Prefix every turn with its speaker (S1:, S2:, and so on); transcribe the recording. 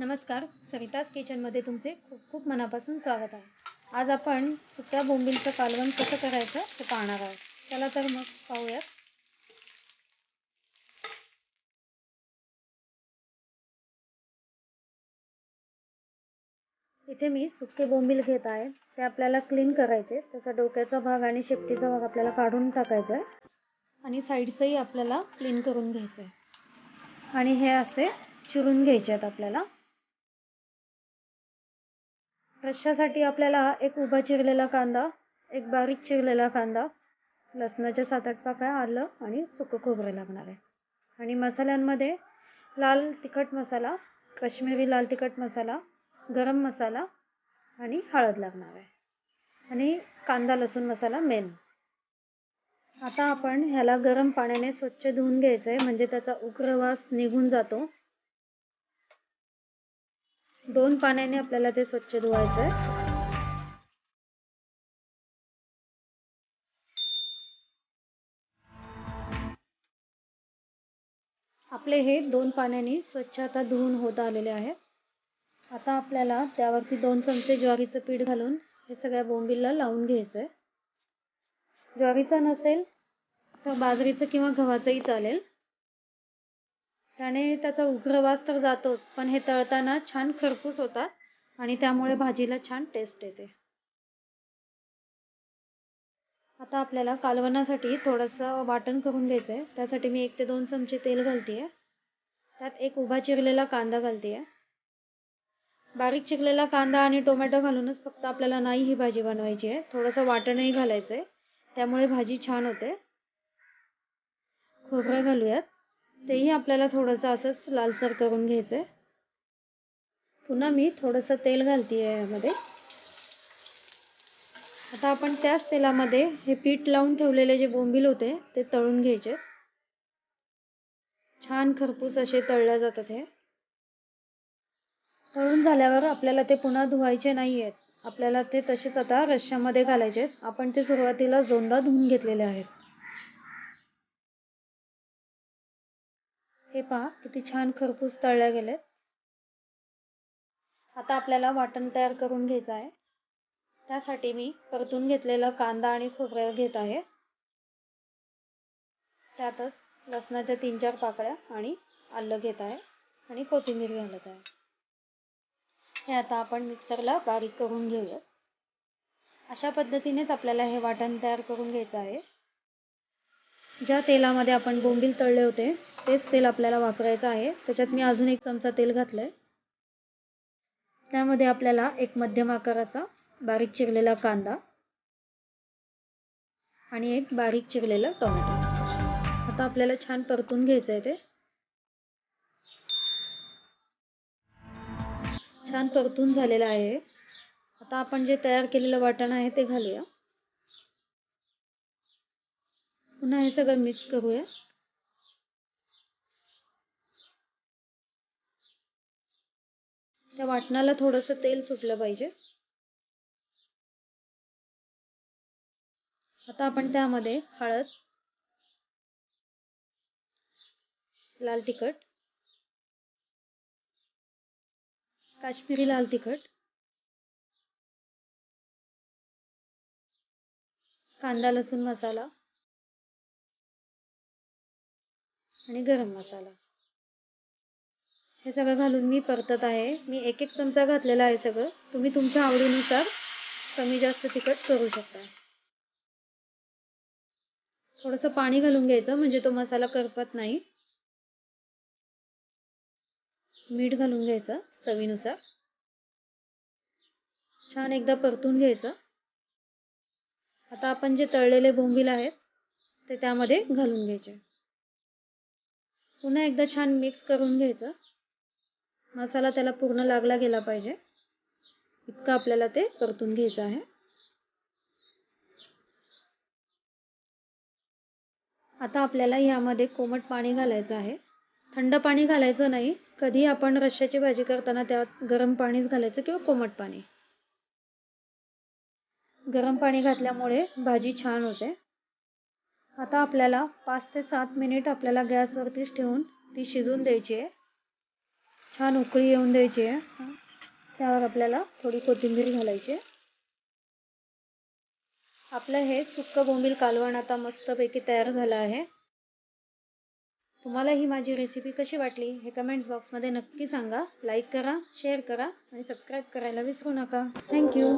S1: नमस्कार सविताज किचनमध्ये तुमचे खूप खूप मनापासून स्वागत आहे. आज आपण सुक्या बोंबीलचं कालवण कसं करायचं ते पाहणार आहोत. चला तर मग पाहूयात. इथे मी सुके बोंबील घेत आहे. ते आपल्याला क्लीन करायचे. त्याचा डोक्याचा भाग आणि शेपटीचा भाग आपल्याला काढून टाकायचा आहे. आणि साईडचंही आपल्याला क्लीन करून घ्यायचं आहे. आणि हे असे चिरून घ्यायचे आहेत आपल्याला. रश्श्यासाठी आपल्याला एक उभा चिरलेला कांदा एक बारीक चिरलेला कांदा लसणाच्या सात आठ पाकळ्या आलं आणि सुकं खोबरं लागणार आहे. आणि मसाल्यांमध्ये लाल तिखट मसाला काश्मीरी लाल तिखट मसाला गरम मसाला आणि हळद लागणार आहे. आणि कांदा लसूण मसाला मेन आता आपण ह्याला गरम पाण्याने स्वच्छ धुवून घ्यायचं आहे म्हणजे त्याचा उग्र वास निघून जातो. दोन पाण्याने आपल्याला ते स्वच्छ धुवायचं आहे आपले हे दोन पाण्याने स्वच्छ आता धुवून होत आलेले आहेत आता आपल्याला त्यावरती दोन चमचे ज्वारीचं पीठ घालून हे सगळ्या बोंबीला लावून घ्यायचं आहे ज्वारीचं नसेल तर बाजरीचं किंवा गव्हाचंही चालेल. त्याने त्याचा उग्र वास तर जातोच पण हे तळताना छान खरपूस होतात आणि त्यामुळे भाजीला छान टेस्ट येते. आता आपल्याला कालवणासाठी थोडंसं वाटण करून घ्यायचं आहे त्यासाठी मी एक ते दोन चमचे तेल घालते आहे त्यात एक उभा चिरलेला कांदा घालते आहे बारीक चिरलेला कांदा आणि टोमॅटो घालूनच फक्त आपल्याला नाही ही भाजी बनवायची आहे. थोडंसं वाटणही घालायचं आहे त्यामुळे भाजी छान होते. खोबरं घालूयात. तेही आपल्याला थोडंसं असंच लालसर करून घ्यायचं आहे पुन्हा मी थोडंसं तेल घालते आहे यामध्ये. आता आपण त्याच तेलामध्ये हे पीठ लावून ठेवलेले जे बोंबील होते ते तळून घ्यायचे. छान खरपूस असे तळल्या जातात हे. तळून झाल्यावर आपल्याला ते पुन्हा धुवायचे नाही आहेत आपल्याला ते तसेच आता रश्श्यामध्ये घालायचे आहेत आपण ते सुरुवातीला दोनदा धुवून घेतलेले आहेत. हे पहा किती छान खरपूस तळल्या गेलेत. आता आपल्याला वाटण तयार करून घ्यायचं आहे. त्यासाठी मी परतून घेतलेला कांदा आणि खोबरं घेत आहे. त्यातच लसणाच्या तीन चार पाकळ्या आणि आलं घेत आहे आणि कोथिंबीर घालत आहे. हे आता आपण मिक्सरला बारीक करून घेऊया अशा पद्धतीनेच आपल्याला हे वाटण तयार करून घ्यायचं आहे. ज्या तेलामध्ये आपण बोंबील तळले होते तेच तेल आपल्याला वापरायचं आहे. त्याच्यात मी अजून एक चमचा तेल घातलंय. त्यामध्ये आपल्याला एक मध्यम आकाराचा बारीक चिरलेला कांदा आणि एक बारीक चिरलेला टोमॅटो. आता आपल्याला छान परतून घ्यायचं आहे ते. छान परतून झालेलं आहे. आता आपण जे तयार केलेलं वाटण आहे ते घालूया. पुन्हा हे सगळं मिक्स करूया. त्या वाटणाला थोडंसं तेल सुटलं पाहिजे. आता आपण त्यामध्ये हळद लाल तिखट काश्मीरी लाल तिखट कांदा लसूण मसाला आणि गरम मसाला. हे सगळं घालून मी परतत आहे. मी एक एक चमचा घातलेला आहे सगळं. तुम्ही तुमच्या आवडीनुसार कमी जास्त तिखट करू शकता. थोडंसं पाणी घालून घ्यायचं म्हणजे तो मसाला करपत नाही. मीठ घालून घ्यायचं चवीनुसार. छान एकदा परतून घ्यायचं. आता आपण जे तळलेले बोंबील आहेत ते त्यामध्ये घालून घ्यायचे. पुन्हा एकदा छान मिक्स करून घ्यायचं. मसाला त्याला पूर्ण लागला गेला पाहिजे. इतकं आपल्याला ते परतून घ्यायचं आहे. आता आपल्याला यामध्ये कोमट पाणी घालायचं आहे. थंड पाणी घालायचं नाही. कधी आपण रश्श्याची भाजी करताना त्यात गरम पाणीच घालायचं किंवा कोमट पाणी. गरम पाणी घातल्यामुळे भाजी छान होते. आता आपल्याला पाच ते सात मिनिट आपल्याला गॅसवरतीच ठेवून ती शिजून द्यायची आहे. छान उकळी येऊन द्यायची आहे. त्यावर आपल्याला थोडी कोथिंबीर घालायची आहे. आपलं हे सुक्क बोंबील कालवण आता मस्तपैकी तयार झालं आहे. तुम्हाला ही माझी रेसिपी कशी वाटली हे कमेंट्स बॉक्समध्ये नक्की सांगा. लाईक करा शेअर करा आणि सबस्क्राईब करायला विसरू नका. थँक्यू